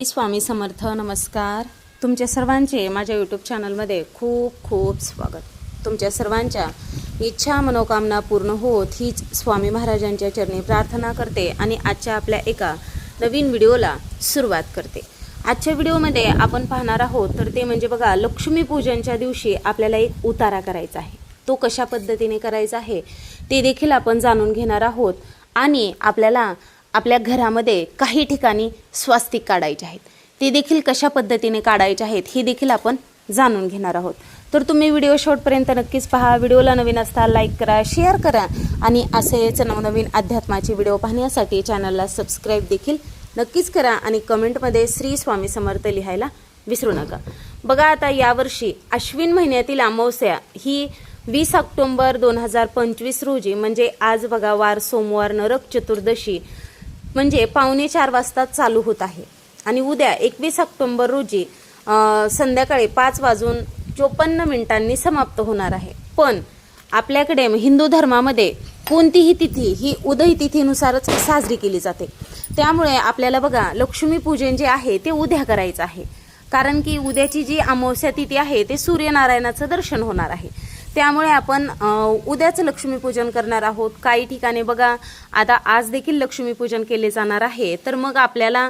स्वामी समर्थ नमस्कार. तुमच्या सर्वांचे माझ्या यूट्यूब चॅनलमध्ये खूप खूप स्वागत. तुमच्या सर्वांच्या इच्छा मनोकामना पूर्ण होत हीच स्वामी महाराजांच्या चरणी प्रार्थना करते आणि आजच्या आपल्या एका नवीन व्हिडिओला सुरुवात करते. आजच्या व्हिडिओमध्ये आपण पाहणार आहोत तर ते म्हणजे बघा लक्ष्मीपूजनच्या दिवशी आपल्याला एक उतारा करायचा आहे. तो कशा पद्धतीने करायचा आहे ते देखील आपण जाणून घेणार आहोत. आणि आपल्याला आपल्या घरामध्ये काही ठिकाणी स्वास्तिक काढायचे आहेत. ते देखील कशा पद्धतीने काढायचे आहेत हे देखील आपण जाणून घेणार आहोत. तर तुम्ही व्हिडिओ शॉर्टपर्यंत नक्कीच पहा. व्हिडिओला नवीन असता लाईक करा शेअर करा आणि असेच नवनवीन अध्यात्माचे व्हिडिओ पाहण्यासाठी चॅनलला सबस्क्राईब देखील नक्कीच करा आणि कमेंटमध्ये श्री स्वामी समर्थ लिहायला विसरू नका. बघा आता यावर्षी अश्विन महिन्यातील अमावस्या ही वीस ऑक्टोंबर दोन हजार पंचवीस रोजी म्हणजे आज बघा वार सोमवार नरक चतुर्दशी म्हणजे पावणे चार वाजता चालू होत आहे. आणि उद्या एकवीस ऑक्टोंबर रोजी संध्याकाळी पाच वाजून चोपन्न मिनिटांनी समाप्त होणार आहे. पण आपल्याकडे हिंदू धर्मामध्ये कोणतीही तिथी ही उदय तिथीनुसारच साजरी केली जाते. त्यामुळे आपल्याला बघा लक्ष्मीपूजन जे आहे ते उद्या करायचं आहे. कारण की उद्याची जी अमावस्या तिथी आहे ते सूर्यनारायणाचं दर्शन होणार आहे. त्यामुळे आपण उद्याच लक्ष्मीपूजन करणार आहोत. काही ठिकाणी बघा आता आज देखील लक्ष्मीपूजन केले जाणार आहे. तर मग आपल्याला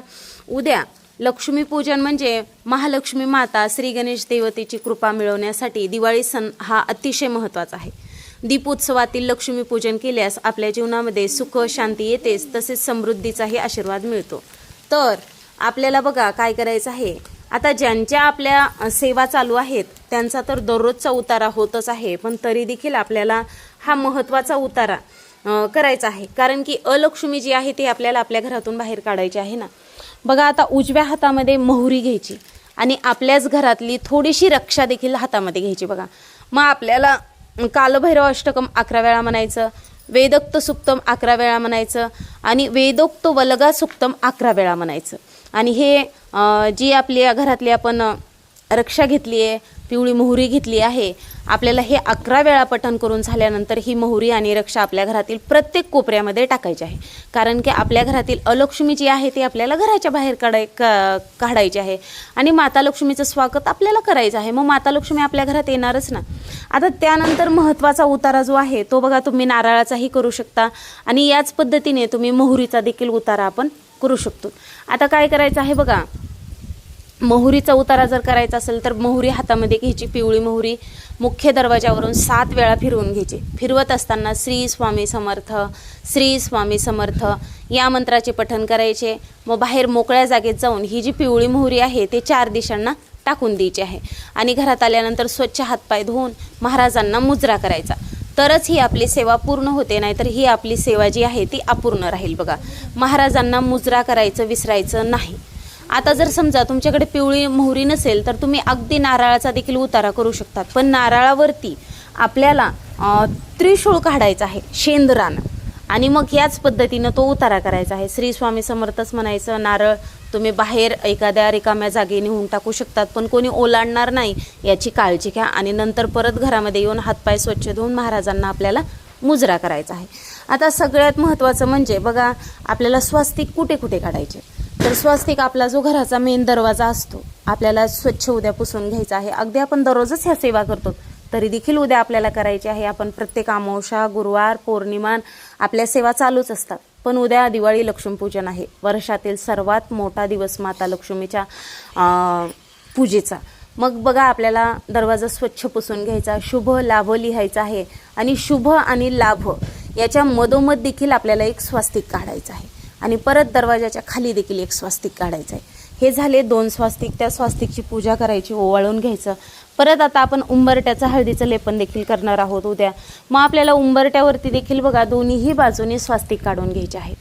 उद्या लक्ष्मीपूजन म्हणजे महालक्ष्मी माता श्री गणेश देवतेची कृपा मिळवण्यासाठी दिवाळी सण हा अतिशय महत्त्वाचा आहे. दीपोत्सवातील लक्ष्मीपूजन केल्यास आपल्या जीवनामध्ये सुख शांती येतेच तसेच समृद्धीचाही आशीर्वाद मिळतो. तर आपल्याला बघा काय करायचं आहे? आता ज्यांच्या आपल्या सेवा चालू आहेत त्यांचा तर दररोजचा उतारा होतच आहे पण तरी देखील आपल्याला हा महत्त्वाचा उतारा करायचा आहे. कारण की अलक्ष्मी जी आहे ती आपल्याला आपल्या घरातून बाहेर काढायची आहे ना. बघा आता उजव्या हातामध्ये मोहरी घ्यायची आणि आपल्याच घरातली थोडीशी रक्षा देखील हातामध्ये घ्यायची बघा. मग आपल्याला कालभैरव अष्टकम अकरा वेळा म्हणायचं वेदोक्त सुक्तम अकरा वेळा म्हणायचं आणि वेदोक्त वलगा सुक्तम अकरा वेळा म्हणायचं. आणि हे जी आपली घरातली आपण रक्षा घेतली आहे पिवळी मोहरी घेतली आहे आपल्याला हे अकरा वेळा पठण करून झाल्यानंतर ही मोहरी आणि रक्षा आपल्या घरातील प्रत्येक कोपऱ्यामध्ये टाकायची आहे. कारण की आपल्या घरातील अलक्ष्मी जी आहे ती आपल्याला घराच्या बाहेर काढाय का काढायची आहे. आणि माता लक्ष्मीचं स्वागत आपल्याला करायचं आहे. मग माता लक्ष्मी आपल्या घरात येणारच ना. आता त्यानंतर महत्त्वाचा उतारा जो आहे तो बघा तुम्ही नारळाचाही करू शकता. आणि याच पद्धतीने तुम्ही मोहरीचा देखील उतारा आपण करू शकतो. आता काय करायचं आहे बघा. मोहरीचा उतारा जर करायचा असेल तर मोहरी हातामध्ये घ्यायची पिवळी मोहरी मुख्य दरवाजावरून सात वेळा फिरवून घ्यायची. फिरवत असताना श्री स्वामी समर्थ श्री स्वामी समर्थ या मंत्राचे पठण करायचे. मग बाहेर मोकळ्या जागेत जाऊन ही जी पिवळी मोहरी आहे ते चार दिशांना टाकून द्यायची आहे. आणि घरात आल्यानंतर स्वच्छ हातपाय धुवून महाराजांना मुजरा करायचा. तरच ही आपली सेवा पूर्ण होते नाहीतर ही आपली सेवा जी आहे ती अपूर्ण राहील बघा. महाराजांना मुजरा करायचं विसरायचं नाही. आता जर समजा तुमच्याकडे पिवळी मोहरी नसेल तर तुम्ही अगदी नारळाचा देखील उतारा करू शकतात. पण नारळावरती आपल्याला त्रिशूळ काढायचा आहे शेंदरानं. आणि मग याच पद्धतीनं तो उतारा करायचा आहे. श्री स्वामी समर्थच म्हणायचं नारळ तुम्ही बाहेर एखाद्या रिकाम्या जागी नेऊन टाकू शकतात पण कोणी ओलांडणार नाही याची काळजी घ्या आणि नंतर परत घरामध्ये येऊन हातपाय स्वच्छ धुवून महाराजांना आपल्याला मुजरा करायचा आहे. आता सगळ्यात महत्त्वाचं म्हणजे बघा आपल्याला स्वास्तिक कुठे कुठे काढायचे? तर स्वास्तिक आपला जो घराचा मेन दरवाजा असतो आपल्याला स्वच्छ उद्या पुसून घ्यायचा आहे. अगदी आपण दररोजच ह्या सेवा करतो तरी देखील उद्या आपल्याला करायची आहे आपण प्रत्येक अमावशा गुरुवार पौर्णिमान आपल्या सेवा चालूच असतात. पण उद्या दिवाळी लक्ष्मीपूजन आहे. वर्षातील सर्वात मोठा दिवस माता लक्ष्मीच्या पूजेचा. मग बघा आपल्याला दरवाजा स्वच्छ पुसून घ्यायचा शुभ लाभ लिहायचा आहे आणि शुभ आणि लाभ याच्या मधोमध देखील आपल्याला एक स्वास्तिक काढायचं आहे. आणि परत दरवाजाच्या खाली देखील एक स्वास्तिक काढायचं आहे. हे झाले दोन स्वास्तिक त्या स्वास्तिकची पूजा करायची ओवाळून घ्यायचं. परत आता आपण उंबरट्याचं हळदीचं लेपन देखील करणार आहोत उद्या. मग आपल्याला उंबरट्यावरती देखील बघा दोन्हीही बाजूने स्वास्तिक काढून घ्यायचे आहेत.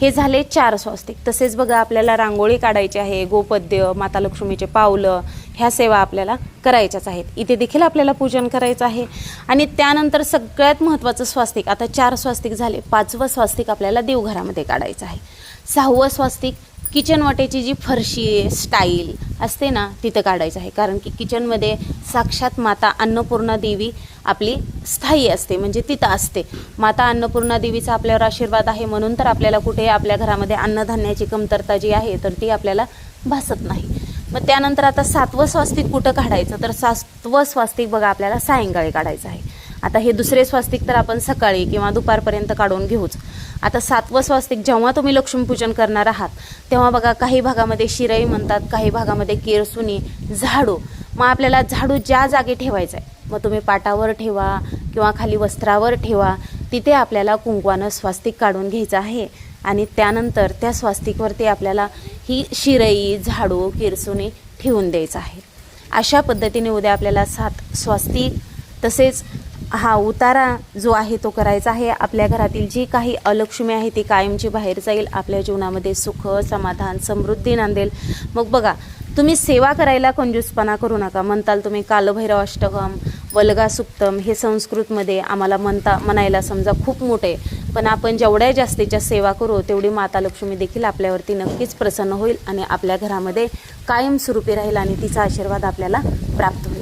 हे झाले चार स्वास्तिक. तसेच बघा आपल्याला रांगोळी काढायची आहे गोपद्य माता लक्ष्मीचे पावलं ह्या सेवा आपल्याला करायच्याच आहेत. इथे देखील आपल्याला पूजन करायचं आहे. आणि त्यानंतर सगळ्यात महत्त्वाचं स्वास्तिक आता चार स्वास्तिक झाले. पाचवं स्वास्तिक आपल्याला देवघरामध्ये काढायचं आहे. सहावं स्वास्तिक किचन वाटेची जी फरशी स्टाईल असते ना तिथं काढायचं आहे. कारण की किचनमध्ये साक्षात माता अन्नपूर्णा देवी आपली स्थायी असते म्हणजे तिथं असते. माता अन्नपूर्णा देवीचा आपल्यावर आशीर्वाद आहे म्हणून तर आपल्याला कुठे आपल्या घरामध्ये अन्नधान्याची कमतरता जी आहे तर ती आपल्याला भासत नाही. मग त्यानंतर आता सातवं स्वास्तिक कुठं काढायचं? तर सातवं स्वास्तिक बघा आपल्याला सायंकाळी काढायचं आहे. आता हे दुसरे स्वास्तिक तर आपण सकाळी किंवा दुपारपर्यंत काढून घेऊच. आता सातवं स्वास्तिक जेव्हा तुम्ही लक्ष्मीपूजन करणार आहात तेव्हा बघा काही भागामध्ये शिराई म्हणतात काही भागामध्ये केरसुनी झाडू. मग आपल्याला झाडू ज्या जागी ठेवायचं आहे मग तुम्ही पाटावर ठेवा किंवा खाली वस्त्रावर ठेवा तिथे आपल्याला कुंकवानं स्वास्तिक काढून घ्यायचं आहे. आणि त्यानंतर त्या स्वास्तिकवरती आपल्याला ही शिरई झाडू किरसुनी ठेवून द्यायचं आहे. अशा पद्धतीने उद्या आपल्याला सात स्वास्तिक तसेच हा उतारा जो आहे तो करायचा आहे. आपल्या घरातील जी काही अलक्ष्मी आहे ती कायमची बाहेर जाईल. आपल्या जीवनामध्ये सुख समाधान समृद्धी नांदेल. मग बघा तुम्ही सेवा करायला कंजूसपणा करू नका. म्हणताल तुम्ही कालभैरव अष्टकम वल्गा सुप्तम हे संस्कृतमध्ये आम्हाला म्हणता म्हणायला समजा खूप मोठे. पण आपण जेवढ्या जास्तीच्या सेवा करू तेवढी माता लक्ष्मी देखील आपल्यावरती नक्कीच प्रसन्न होईल आणि आपल्या घरामध्ये कायमस्वरूपी राहील आणि तिचा आशीर्वाद आपल्याला प्राप्त होईल.